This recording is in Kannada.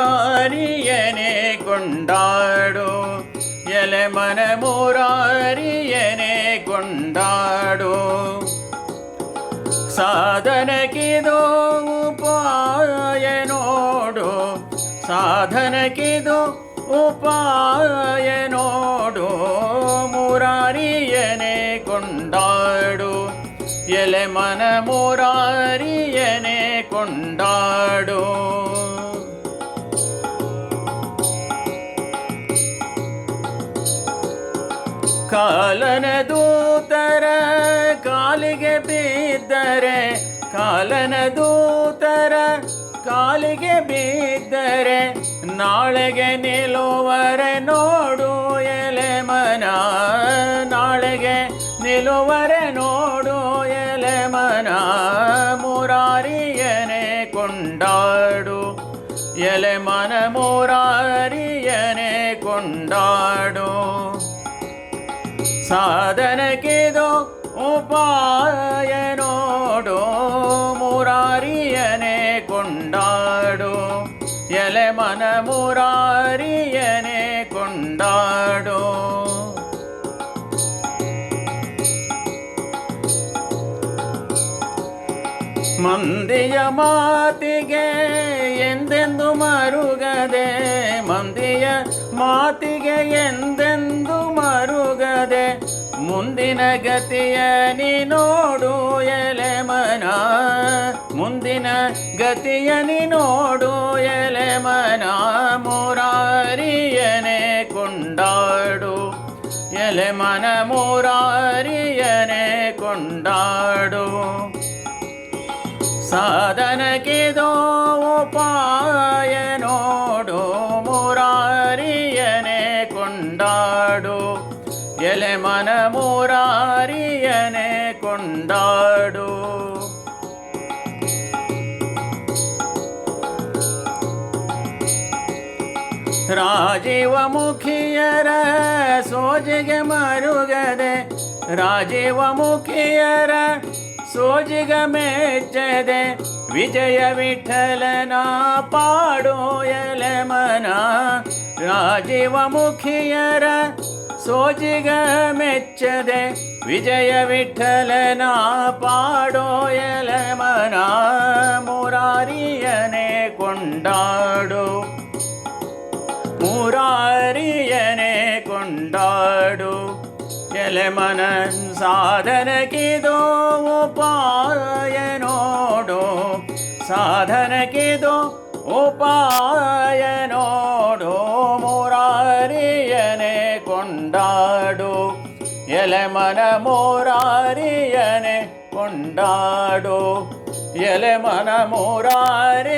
ಮೂರಾರಿಯನೆ ಕೊಂಡಾಡು ಎಲೆ ಮನ ಮೂರಾರಿಯನೆ ಕೊಂಡಾಡು ಸಾಧನಕ್ಕಿದು ಉಪಾಯ ನೋಡು ಸಾಧನಕ್ಕಿದು ಉಪಾಯ ನೋಡು ಮುರಾರಿಯನೆ ಕೊಂಡಾಡು ಎಲೆ ಮನ ಮುರಾರಿಯನೆ ಕೊಂಡಾಡು. ಕಾಲನ ದೂತರ ಕಾಲಿಗೆ ಬಿದ್ದರೆ, ಕಾಲನ ದೂತರ ಕಾಲಿಗೆ ಬಿದ್ದರೆ, ನಾಳೆಗೆ ನಿಲ್ಲುವರೆ ನೋಡು. நிலுவரனோடு எலமனா முராரியனே கொண்டாடு எலமன முராரியனே கொண்டாடு சாதனக்கிதோ உபாயனோடு முராரியனே கொண்டாடு எலமன முராரியனே கொண்டாடு ಮಂದಿಯ ಮಾತಿಗೆ ಎಂದೆಂದು ಮರುಗದೆ? ಮಂದಿಯ ಮಾತಿಗೆ ಎಂದೆಂದು ಮರುಗದೆ? ಮುಂದಿನ ಗತಿಯ ನೀ ನೋಡು ಎಲೆ ಮನ ಮುಂದಿನ ಗತಿಯ ನೀ ನೋಡು ಎಲೆ ಮನ ಮುರಾರಿಯನೆ ಕೊಂಡಾಡು. ಎಲೆ ಮನ ಮುರಾರಿಯನೆ ಕೊಂಡಾಡು. ಸಾಧನಕ್ಕಿದು ಉಪಾಯ ನೋಡು, ಮುರಾರಿಯನೆ ಕೊಂಡಾಡು. ಎಲೆ ಮನ ಮುರಾರಿಯನೆ ಕೊಂಡಾಡು. ರಾಜೀವ ಮುಖಿಯರ ಸೋಜಿಗೆ ಮರುಗದೆ, ರಾಜೀವ ಮುಖಿಯರ ಸೋಜಿಗ ಮೆಚ್ಚದೆ ವಿಜಯ ವಿಠಲನ ಪಾಡೋ ಎಲೆ ಮನ ರಾಜೀವ ಮುಖಿಯರ ಸೋಜಿಗ ಮೆಚ್ಚದೆ ವಿಜಯ ವಿಠಲನ ಪಾಡೋ ಎಲೆ ಮನ ಮುರಾರಿಯನೆ ಕೊಂಡಾಡು ಮುರಾರಿಯನೆ ಕೊಂಡಾಡು ಎಲೆ ಮನ ಸಾಧನಕ್ಕಿದು ಉಪಾಯ ನೋಡು ಸಾಧನಕ್ಕಿದು ಉಪಾಯ ನೋಡು ಮುರಾರಿಯನೆ ಕೊಂಡಾಡು ಎಲೆ ಮನ ಮುರಾರಿಯನೆ ಕೊಂಡಾಡು ಎಲೆ ಮನ ಮುರಾರಿಯನೆ